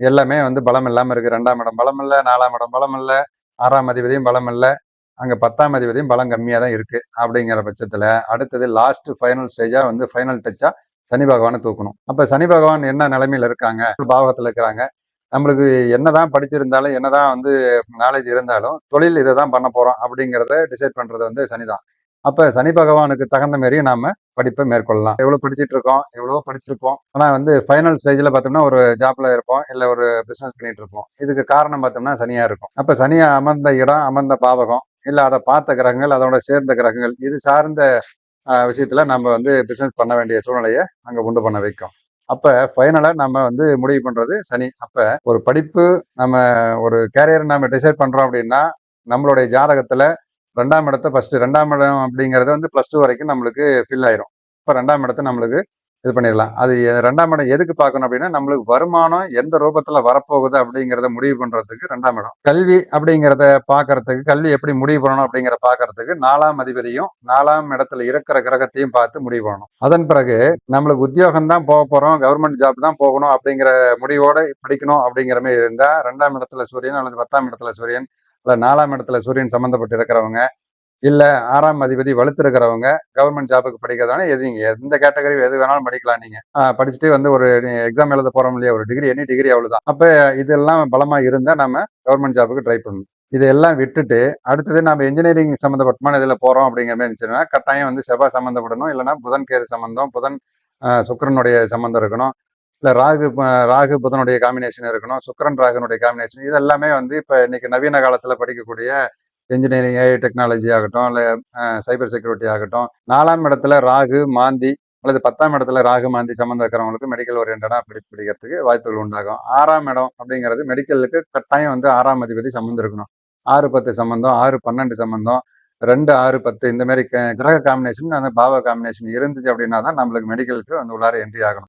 எல்லாமே வந்து பலம் இல்லாமல் இருக்குது ரெண்டாம் இடம் பலம் இல்லை நாலாம் இடம் பலம் இல்லை ஆறாம் அதிபதியும் பலம் இல்லை அங்கே பத்தாம் அதிபதியும் பலம் கம்மியாக தான் இருக்குது அப்படிங்கிற பட்சத்தில் அடுத்தது லாஸ்ட் ஃபைனல் ஸ்டேஜாக வந்து ஃபைனல் டச்சாக சனி பகவானை தூக்கணும். அப்போ சனி பகவான் என்ன நிலைமையில் இருக்காங்க? பாவகத்தில் இருக்கிறாங்க. நம்மளுக்கு என்னதான் படிச்சிருந்தாலும் என்னதான் வந்து நாலேஜ் இருந்தாலும் தொழில் இதை தான் பண்ண போகிறோம் அப்படிங்கிறத டிசைட் பண்ணுறது வந்து சனிதான். அப்போ சனி பகவானுக்கு தகுந்த மாரி நாம படிப்பை மேற்கொள்ளலாம். எவ்வளோ படிச்சுட்டு இருக்கோம் எவ்வளவோ படிச்சிருப்போம். ஆனால் வந்து ஃபைனல் ஸ்டேஜில் பார்த்தோம்னா ஒரு ஜாப்ல இருப்போம் இல்லை ஒரு பிஸ்னஸ் பண்ணிட்டு இருப்போம் இதுக்கு காரணம் பார்த்தோம்னா சனியா இருக்கும். அப்போ சனியா அமர்ந்த இடம் அமர்ந்த பாவகம் இல்லை அதை பார்த்த கிரகங்கள் அதோட சேர்ந்த கிரகங்கள் இது சார்ந்த விஷயத்துல நம்ம வந்து பிஸ்னஸ் பண்ண வேண்டிய சூழ்நிலையை அங்கே உண்டு பண்ண வைக்கும். அப்போ ஃபைனலாக நம்ம வந்து முடிவு பண்ணுறது சனி. அப்போ ஒரு படிப்பு நம்ம ஒரு கேரியர் நம்ம டிசைட் பண்ணுறோம் அப்படின்னா நம்மளுடைய ஜாதகத்தில் ரெண்டாம் இடத்த ஃபஸ்ட்டு ரெண்டாம் இடம் அப்படிங்கிறது வந்து ப்ளஸ் டூ வரைக்கும் நம்மளுக்கு ஃபில் ஆயிரும். இப்போ ரெண்டாம் இடத்த நம்மளுக்கு இது பண்ணிடலாம். அது ரெண்டாம் இடம் எதுக்கு பார்க்கணும் அப்படின்னா நம்மளுக்கு வருமானம் எந்த ரூபத்தில் வரப்போகுது அப்படிங்கிறத முடிவு பண்ணுறதுக்கு ரெண்டாம் இடம். கல்வி அப்படிங்கிறத பார்க்கறதுக்கு கல்வி எப்படி முடிவு பண்ணணும் அப்படிங்கிற பார்க்கறதுக்கு நாலாம் அதிபதியும் நாலாம் இடத்துல இருக்கிற கிரகத்தையும் பார்த்து முடிவு பண்ணணும். அதன் பிறகு நம்மளுக்கு உத்தியோகம் தான் போக போகிறோம் கவர்மெண்ட் ஜாப் தான் போகணும் அப்படிங்கிற முடிவோடு படிக்கணும் அப்படிங்கிற மாதிரி இருந்தால் ரெண்டாம் இடத்துல சூரியன் அல்லது பத்தாம் இடத்துல சூரியன் இல்லை நாலாம் இடத்துல சூரியன் சம்பந்தப்பட்டு இருக்கிறவங்க இல்லை ஆறாம் அதிபதி வலுத்திருக்கிறவங்க கவர்மெண்ட் ஜாபுக்கு படிக்கிறதான எது நீங்கள் எந்த கேட்டகரி எது வேணாலும் படிக்கலாம் நீங்கள் படிச்சுட்டு வந்து ஒரு எக்ஸாம் எழுத போகிறோம் இல்லையா ஒரு டிகிரி எனி டிகிரி அவ்வளோதான் அப்போ இதெல்லாம் பலமாக இருந்தால் நம்ம கவர்மெண்ட் ஜாபுக்கு ட்ரை பண்ணணும். இதெல்லாம் விட்டுட்டு அடுத்தது நம்ம இன்ஜினியரிங் சம்மந்தப்பட்டமான இதில் போகிறோம் அப்படிங்கிற மாதிரி இருந்துச்சுன்னா கட்டாயம் வந்து செவ்வாய் சம்மந்தப்படணும் இல்லைன்னா புதன் கேது சம்மந்தம் புதன் சுக்கரனுடைய சம்மந்தம் இருக்கணும். இல்லை ராகு ப- ராகு புதனுடைய காம்பினேஷன் இருக்கணும் சுக்கரன் ராகுனுடைய காம்பினேஷன் இது எல்லாமே வந்து இப்போ இன்னைக்கு நவீன காலத்தில் படிக்கக்கூடிய இன்ஜினியரிங் ஏஐ டெக்னாலஜி ஆகட்டும் இல்லை சைபர் செக்யூரிட்டி ஆகட்டும் நாலாம் இடத்துல ராகு மாந்தி அல்லது பத்தாம் இடத்துல ராகு மாந்தி சம்மந்த இருக்கிறவங்களுக்கு மெடிக்கல் ஓரியன்டாக படி படிக்கிறதுக்கு வாய்ப்புகள் உண்டாகும். ஆறாம் இடம் அப்படிங்கிறது மெடிக்கலுக்கு கட்டாயம் வந்து ஆறாம் அதிபதி சம்மந்தம் இருக்கணும். ஆறு பத்து சம்பந்தம் ஆறு பன்னெண்டு சம்பந்தம் ரெண்டு ஆறு பத்து இந்த மாதிரி க- கிரக காம்பினேஷன் அந்த பாவ காம்பினேஷன் இருந்துச்சு அப்படின்னா தான் நம்மளுக்கு மெடிக்கலுக்கு வந்து உள்ளார என்ட்ரி ஆகணும்.